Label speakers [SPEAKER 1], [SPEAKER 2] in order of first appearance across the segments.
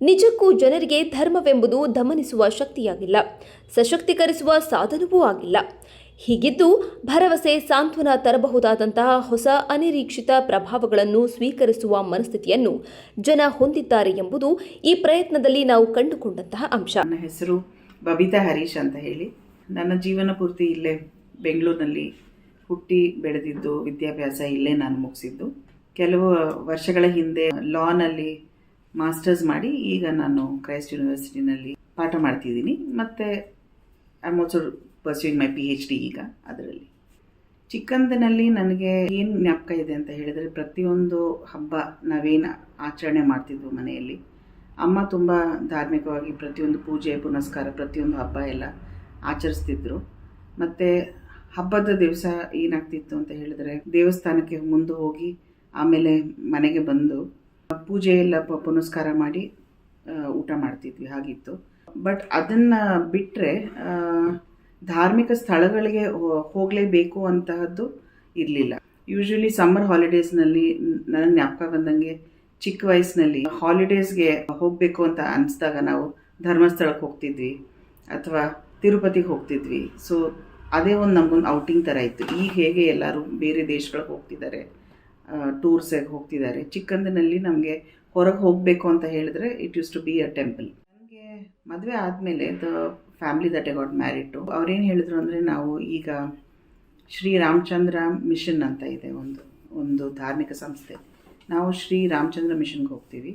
[SPEAKER 1] ನಿಜಕ್ಕೂ ಜನರಿಗೆ ಧರ್ಮವೆಂಬುದು ದಮನಿಸುವ ಶಕ್ತಿಯಾಗಿಲ್ಲ, ಸಶಕ್ತೀಕರಿಸುವ ಸಾಧನವೂ ಆಗಿಲ್ಲ. ಹೀಗಿದ್ದು ಭರವಸೆ ಸಾಂತ್ವನ ತರಬಹುದಾದಂತಹ ಹೊಸ ಅನಿರೀಕ್ಷಿತ ಪ್ರಭಾವಗಳನ್ನು ಸ್ವೀಕರಿಸುವ ಮನಸ್ಥಿತಿಯನ್ನು ಜನ ಹೊಂದಿದ್ದಾರೆ ಎಂಬುದು ಈ ಪ್ರಯತ್ನದಲ್ಲಿ ನಾವು ಕಂಡುಕೊಂಡಂತಹ ಅಂಶ.
[SPEAKER 2] ನನ್ನ ಹೆಸರು ಬಬಿತಾ ಹರೀಶ್ ಅಂತ ಹೇಳಿ. ನನ್ನ ಜೀವನ ಪೂರ್ತಿ ಇಲ್ಲೇ ಬೆಂಗಳೂರಿನಲ್ಲಿ ಹುಟ್ಟಿ ಬೆಳೆದಿದ್ದು ವಿದ್ಯಾಭ್ಯಾಸ ಇಲ್ಲೇ ನಾನು ಮುಗಿಸಿದ್ದು. ಕೆಲವು ವರ್ಷಗಳ ಹಿಂದೆ ಲಾನಲ್ಲಿ ಮಾಸ್ಟರ್ಸ್ ಮಾಡಿ ಈಗ ನಾನು ಕ್ರೈಸ್ಟ್ ಯೂನಿವರ್ಸಿಟಿನಲ್ಲಿ ಪಾಠ ಮಾಡ್ತಿದ್ದೀನಿ. ಮತ್ತು I am also pursuing my P H D ಈಗ ಅದರಲ್ಲಿ. ಚಿಕ್ಕಂದಿನಲ್ಲಿ ನನಗೆ ಏನು ಜ್ಞಾಪಕ ಇದೆ ಅಂತ ಹೇಳಿದರೆ ಪ್ರತಿಯೊಂದು ಹಬ್ಬ ನಾವೇನು ಆಚರಣೆ ಮಾಡ್ತಿದ್ವು ಮನೆಯಲ್ಲಿ. ಅಮ್ಮ ತುಂಬ ಧಾರ್ಮಿಕವಾಗಿ ಪ್ರತಿಯೊಂದು ಪೂಜೆ, ಪುನಸ್ಕಾರ, ಪ್ರತಿಯೊಂದು ಹಬ್ಬ ಎಲ್ಲ ಆಚರಿಸ್ತಿದ್ರು. ಮತ್ತು ಹಬ್ಬದ ದಿವಸ ಏನಾಗ್ತಿತ್ತು ಅಂತ ಹೇಳಿದ್ರೆ ದೇವಸ್ಥಾನಕ್ಕೆ ಮುಂದೆ ಹೋಗಿ ಆಮೇಲೆ ಮನೆಗೆ ಬಂದು ಪೂಜೆ ಎಲ್ಲ ಪುನಸ್ಕಾರ ಮಾಡಿ ಊಟ ಮಾಡ್ತಿದ್ವಿ, ಹಾಗಿತ್ತು. ಬಟ್ ಅದನ್ನು ಬಿಟ್ಟರೆ ಧಾರ್ಮಿಕ ಸ್ಥಳಗಳಿಗೆ ಹೋಗಲೇಬೇಕು ಅಂತಹದ್ದು ಇರಲಿಲ್ಲ. ಯೂಶ್ವಲಿ ಸಮ್ಮರ್ ಹಾಲಿಡೇಸ್ನಲ್ಲಿ ನನಗೆ ಜ್ಞಾಪಕ ಬಂದಂಗೆ ಚಿಕ್ಕ ವಯಸ್ಸಿನಲ್ಲಿ ಹಾಲಿಡೇಸ್ಗೆ ಹೋಗಬೇಕು ಅಂತ ಅನ್ಸ್ದಾಗ ನಾವು ಧರ್ಮಸ್ಥಳಕ್ಕೆ ಹೋಗ್ತಿದ್ವಿ, ಅಥವಾ ತಿರುಪತಿಗೆ ಹೋಗ್ತಿದ್ವಿ. ಸೊ ಅದೇ ಒಂದು ನಮಗೊಂದು ಔಟಿಂಗ್ ಥರ ಇತ್ತು. ಈಗ ಹೇಗೆ ಎಲ್ಲರೂ ಬೇರೆ ದೇಶಗಳಿಗೆ ಹೋಗ್ತಿದ್ದಾರೆ? ಟೂರ್ಸಿಗೆ ಹೋಗ್ತಿದ್ದಾರೆ. ಚಿಕ್ಕಂದಿನಲ್ಲಿ ನಮಗೆ ಹೊರಗೆ ಹೋಗಬೇಕು ಅಂತ ಹೇಳಿದ್ರೆ it used to be a temple ನನಗೆ ಮದುವೆ ಆದಮೇಲೆ the family that I got married ಅವ್ರೇನು ಹೇಳಿದ್ರು ಅಂದರೆ ನಾವು ಈಗ ಶ್ರೀ ರಾಮಚಂದ್ರ ಮಿಷನ್ ಅಂತ ಇದೆ ಒಂದು ಒಂದು ಧಾರ್ಮಿಕ ಸಂಸ್ಥೆ. ನಾವು ಶ್ರೀ ರಾಮಚಂದ್ರ ಮಿಷನ್ಗೆ ಹೋಗ್ತೀವಿ.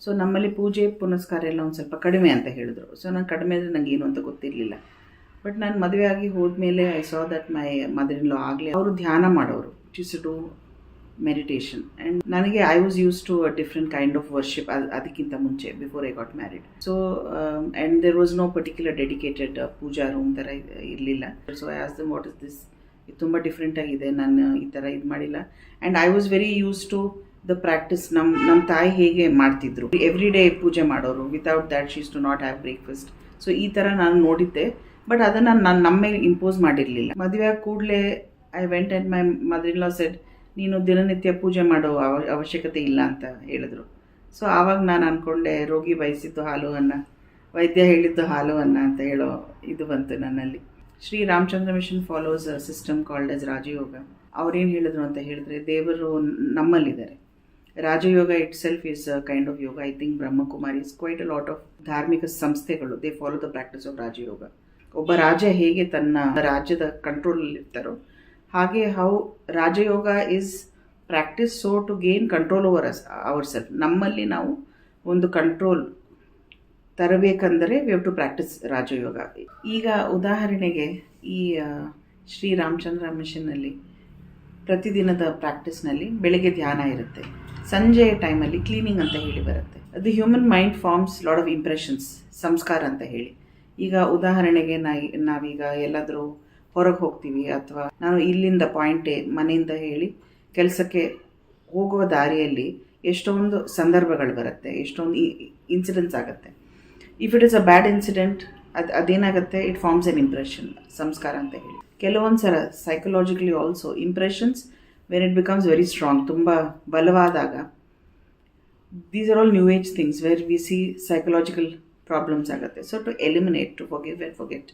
[SPEAKER 2] ಸೊ ನಮ್ಮಲ್ಲಿ ಪೂಜೆ, ಪುನಸ್ಕಾರ ಎಲ್ಲ ಒಂದು ಸ್ವಲ್ಪ ಕಡಿಮೆ ಅಂತ ಹೇಳಿದ್ರು. ಸೊ ನಾನು ಕಡಿಮೆ ಅಂದರೆ ನನಗೆ ಏನು ಅಂತ ಗೊತ್ತಿರಲಿಲ್ಲ. ಬಟ್ ನಾನು ಮದುವೆ ಆಗಿ ಹೋದ್ಮೇಲೆ I saw that my mother ಆಗಲಿ, ಅವರು ಧ್ಯಾನ ಮಾಡೋರು. ಟು ಮೆಡಿಟೇಷನ್ ಆ್ಯಂಡ್ ನನಗೆ I was used to a different kind of worship ಅದಕ್ಕಿಂತ ಮುಂಚೆ before I got married so and there was no particular dedicated puja room ಥರ ಇರಲಿಲ್ಲ. So I ask them what is this ಇದು ತುಂಬ different ಆಗಿದೆ. ನಾನು ಈ ಥರ ಇದು ಮಾಡಿಲ್ಲ. And I was very used to the practice ನಮ್ಮ ನಮ್ಮ ತಾಯಿ ಹೇಗೆ ಮಾಡ್ತಿದ್ರು. ಎವ್ರಿ ಡೇ ಪೂಜೆ ಮಾಡೋರು without that she's to not have breakfast so ಈ ಥರ ನಾನು ನೋಡಿದ್ದೆ. ಬಟ್ ಅದನ್ನು ನಾನು ನಮ್ಮ ಮೇಲೆ ಇಂಪೋಸ್ ಮಾಡಿರಲಿಲ್ಲ. ಮದುವೆ ಕೂಡಲೇ I went and my mother in law said ನೀನು ದಿನನಿತ್ಯ ಪೂಜೆ ಮಾಡೋ ಅವ, ಅವಶ್ಯಕತೆ ಇಲ್ಲ ಅಂತ ಹೇಳಿದ್ರು. ಸೊ ಆವಾಗ ನಾನು ಅಂದ್ಕೊಂಡೆ ರೋಗಿ ಬಯಸಿದ್ದು ಹಾಲು ಅನ್ನ ವೈದ್ಯ ಹೇಳಿದ್ದು ಹಾಲು ಅನ್ನ ಅಂತ ಹೇಳೋ ಇದು ಬಂತು ನನ್ನಲ್ಲಿ. Shri Ramachandra mission follows system called as Rajayoga. ಅವ್ರೇನು ಹೇಳಿದ್ರು ಅಂತ ಹೇಳಿದ್ರೆ, ದೇವರು ನಮ್ಮಲ್ಲಿದ್ದಾರೆ. Rajayoga itself is kind of yoga. I think Brahmakumari is quite a lot of ಧಾರ್ಮಿಕ ಸಂಸ್ಥೆಗಳು. They follow the practice of Rajayoga. ಒಬ್ಬ ರಾಜ ಹೇಗೆ ತನ್ನ ರಾಜ್ಯದ ಕಂಟ್ರೋಲ್ ಇರ್ತಾರೋ ಹಾಗೆ how Rajayoga is practice so to gain control over us our self ನಮ್ಮಲ್ಲಿ ನಾವು ಒಂದು control ತರಬೇಕಂದರೆ we have to practice Rajayoga. ಈಗ ಉದಾಹರಣೆಗೆ ಈ ಶ್ರೀ ರಾಮಚಂದ್ರ ಮಿಷನ್ನಲ್ಲಿ ಪ್ರತಿದಿನದ ಪ್ರಾಕ್ಟೀಸ್ನಲ್ಲಿ ಬೆಳಗ್ಗೆ ಧ್ಯಾನ ಇರುತ್ತೆ. ಸಂಜೆಯ ಟೈಮಲ್ಲಿ ಕ್ಲೀನಿಂಗ್ ಅಂತ ಹೇಳಿ ಬರುತ್ತೆ. ಅದು human mind forms lot of impressions ಸಂಸ್ಕಾರ ಅಂತ ಹೇಳಿ. ಈಗ ಉದಾಹರಣೆಗೆ ನಾ ನಾವೀಗ ಎಲ್ಲಾದರೂ ಹೊರಗೆ ಹೋಗ್ತೀವಿ ಅಥವಾ ನಾನು ಇಲ್ಲಿಂದ ಪಾಯಿಂಟ್ ಮನೆಯಿಂದ ಹೇಳಿ ಕೆಲಸಕ್ಕೆ ಹೋಗುವ ದಾರಿಯಲ್ಲಿ ಎಷ್ಟೊಂದು ಸಂದರ್ಭಗಳು ಬರುತ್ತೆ, ಎಷ್ಟೊಂದು ಇನ್ಸಿಡೆಂಟ್ಸ್ ಆಗುತ್ತೆ. If it is a bad incident ಅದು, ಅದೇನಾಗುತ್ತೆ? ಇಟ್ ಫಾರ್ಮ್ಸ್ ಎನ್ ಇಂಪ್ರೆಷನ್ ಸಂಸ್ಕಾರ ಅಂತ ಹೇಳಿ. ಕೆಲವೊಂದು ಸಲ psychologically also impressions when it becomes very strong ತುಂಬ ಬಲವಾದಾಗ these are all new age things where we see psychological problems ಆಗುತ್ತೆ. So to eliminate to forget where forget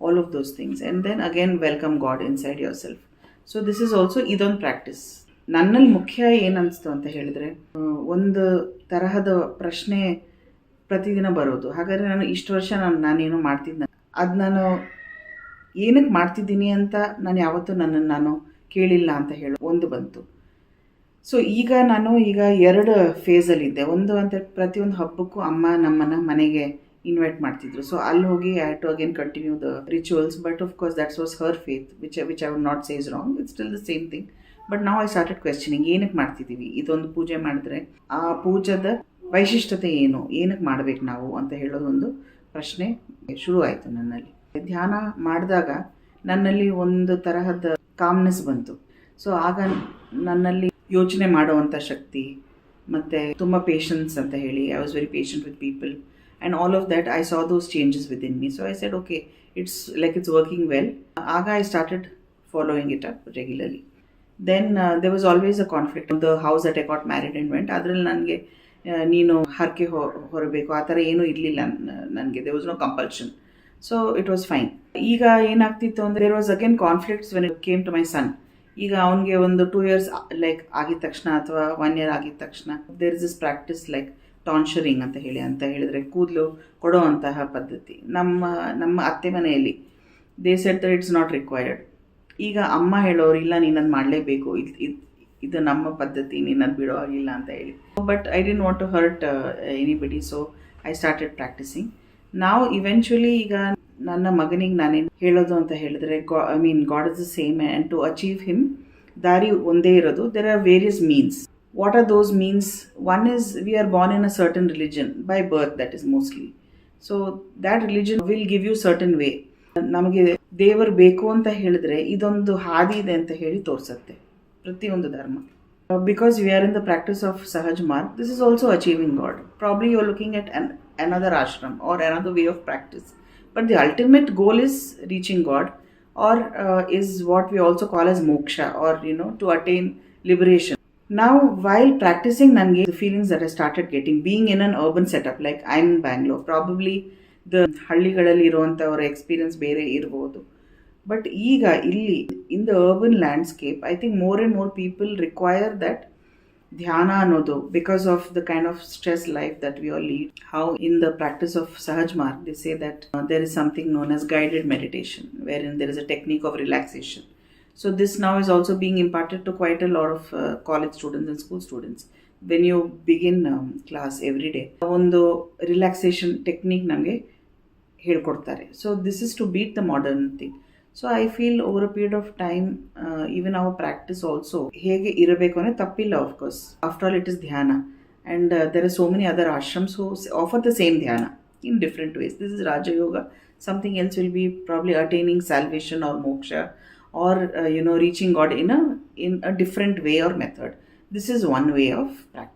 [SPEAKER 2] all of those things. And then again welcome God inside yourself. So this is also ಇದೊಂದು practice ನನ್ನಲ್ಲಿ ಮುಖ್ಯ ಏನನ್ನಿಸ್ತು ಅಂತ ಹೇಳಿದರೆ ಒಂದು ತರಹದ ಪ್ರಶ್ನೆ ಪ್ರತಿದಿನ ಬರೋದು. ಹಾಗಾದರೆ ನಾನು ಇಷ್ಟು ವರ್ಷ ನಾನು ನಾನೇನು ಮಾಡ್ತಿದ್ದೆ ಅದು ನಾನು ಏನಕ್ಕೆ ಮಾಡ್ತಿದ್ದೀನಿ ಅಂತ ನಾನು ಯಾವತ್ತೂ ನನ್ನನ್ನು ನಾನು ಕೇಳಿಲ್ಲ ಅಂತ ಹೇಳಿ ಒಂದು ಬಂತು. ಸೊ ಈಗ ನಾನು ಈಗ ಎರಡು ಫೇಸಲ್ಲಿದ್ದೆ ಒಂದು ಅಂತ ಪ್ರತಿಯೊಂದು ಹಬ್ಬಕ್ಕೂ ಅಮ್ಮ ನಮ್ಮನ್ನ ಮನೆಗೆ ಇನ್ವೈಟ್ ಮಾಡ್ತಿದ್ರು. ಸೊ ಅಲ್ಲಿ ಹೋಗಿ I to again continue the rituals but of course that's was her faith which which I would not says wrong it's still the same thing but ನಾವು ಐ ಸ್ಟಾರ್ಟೆಡ್ ಕ್ವೆಶ್ಚನಿಂಗ್ ಏನಕ್ಕೆ ಮಾಡ್ತಿದ್ದೀವಿ ಇದೊಂದು ಪೂಜೆ ಮಾಡಿದ್ರೆ ಆ ಪೂಜದ ವೈಶಿಷ್ಟ್ಯತೆ ಏನು? ಏನಕ್ಕೆ ಮಾಡಬೇಕು ನಾವು? ಅಂತ ಹೇಳೋದೊಂದು ಪ್ರಶ್ನೆ ಶುರು ಆಯಿತು ನನ್ನಲ್ಲಿ. ಧ್ಯಾನ ಮಾಡಿದಾಗ ನನ್ನಲ್ಲಿ ಒಂದು ತರಹದ ಕಾಮ್ನೆಸ್ ಬಂತು. ಸೊ ಆಗ ನನ್ನಲ್ಲಿ ಯೋಚನೆ ಮಾಡುವಂಥ ಶಕ್ತಿ, ಮತ್ತು ತುಂಬ ಪೇಷನ್ಸ್ ಅಂತ ಹೇಳಿ I was very patient with people and all of that I saw those changes with in me so I said okay it's like it's working well ಆಗ I started following it up regularly then there was always a conflict the house at I got married and went ಅದರಲ್ಲಿ ನನಗೆ ನೀನು ಹರಕೆ ಹೊ ಹೊರಬೇಕು ಆ ಥರ ಏನೂ ಇರಲಿಲ್ಲ ನನಗೆ. There was no compulsion so it was fine ಈಗ ಏನಾಗ್ತಿತ್ತು ಅಂದರೆ there was again conflicts when it came to my son ಈಗ ಅವನಿಗೆ ಒಂದು ಟೂ ಇಯರ್ಸ್ ಲೈಕ್ ಆಗಿದ ತಕ್ಷಣ ಅಥವಾ ಒನ್ ಇಯರ್ ಆಗಿದ ತಕ್ಷಣ there is is practice like tonsuring ಅಂತ ಹೇಳಿ ಅಂತ ಹೇಳಿದರೆ ಕೂದಲು ಕೊಡುವಂತಹ ಪದ್ಧತಿ. ನಮ್ಮ ನಮ್ಮ ಅತ್ತೆ ಮನೆಯಲ್ಲಿ they set that it's not required ಈಗ ಅಮ್ಮ ಹೇಳೋರು, ಇಲ್ಲ, ನೀನದು ಮಾಡಲೇಬೇಕು, ಇದು ನಮ್ಮ ಪದ್ಧತಿ ನೀನದು ಬಿಡೋ ಆಗಿಲ್ಲ ಅಂತ ಹೇಳಿ. But I didn't want to hurt anybody so I started practicing ನಾವು ಇವೆಂಚುಲಿ ಈಗ ನನ್ನ ಮಗನಿಗೆ ನಾನೇನು ಹೇಳೋದು ಅಂತ ಹೇಳಿದ್ರೆ, ಗಾ I mean God is the same and to achieve him ದಾರಿ ಒಂದೇ ಇರೋದು. There are various means what are those means? One is we are born in a certain religion, by birth, that is mostly. So that religion will give you certain way ನಮಗೆ ದೇವರು ಬೇಕು ಅಂತ ಹೇಳಿದ್ರೆ ಇದೊಂದು ಹಾದಿ ಇದೆ ಅಂತ ಹೇಳಿ ತೋರಿಸುತ್ತೆ ಪ್ರತಿಯೊಂದು ಧರ್ಮ because we are in the practice of Sahaj Marg this is also achieving God probably you are looking at an another ashram or another way of practice. But the ultimate goal is reaching God or is what we also call as moksha or you know to attain attain liberation. Now, while practicing Nange, feelings feelings that I started getting, being in an urban setup, like I'm in Bangalore, ಹಳ್ಳಿಗಳಲ್ಲಿ ಇರುವಂಥವರ experience ಬೇರೆ ಇರ್ಬೋದು. But ಈಗ ಇಲ್ಲಿ in the urban landscape I think more and more people require that dhyana ಅನ್ನೋದು because of the kind of stress life that we all lead how in the practice of Sahaj Marg they say that there is something known as guided meditation where in there is a technique of relaxation so this now is also being imparted to quite a lot of uh, college students and school students. When you begin um, class every day ಒಂದು relaxation technique ನಮಗೆ ಹೇಳ್ಕೊಡ್ತಾರೆ. So this is to beat the modern thing so I feel over a period of time even our practice also ಹೇಗೆ ಇರಬೇಕು ಅಂದರೆ ತಪ್ಪಿಲ್ಲ of course after all it is dhyana and there are so many other ashrams who offer the same dhyana in different ways this is Rajayoga something else will be probably attaining salvation or moksha or uh, you know reaching god in a in a different way or method. This is one way of practice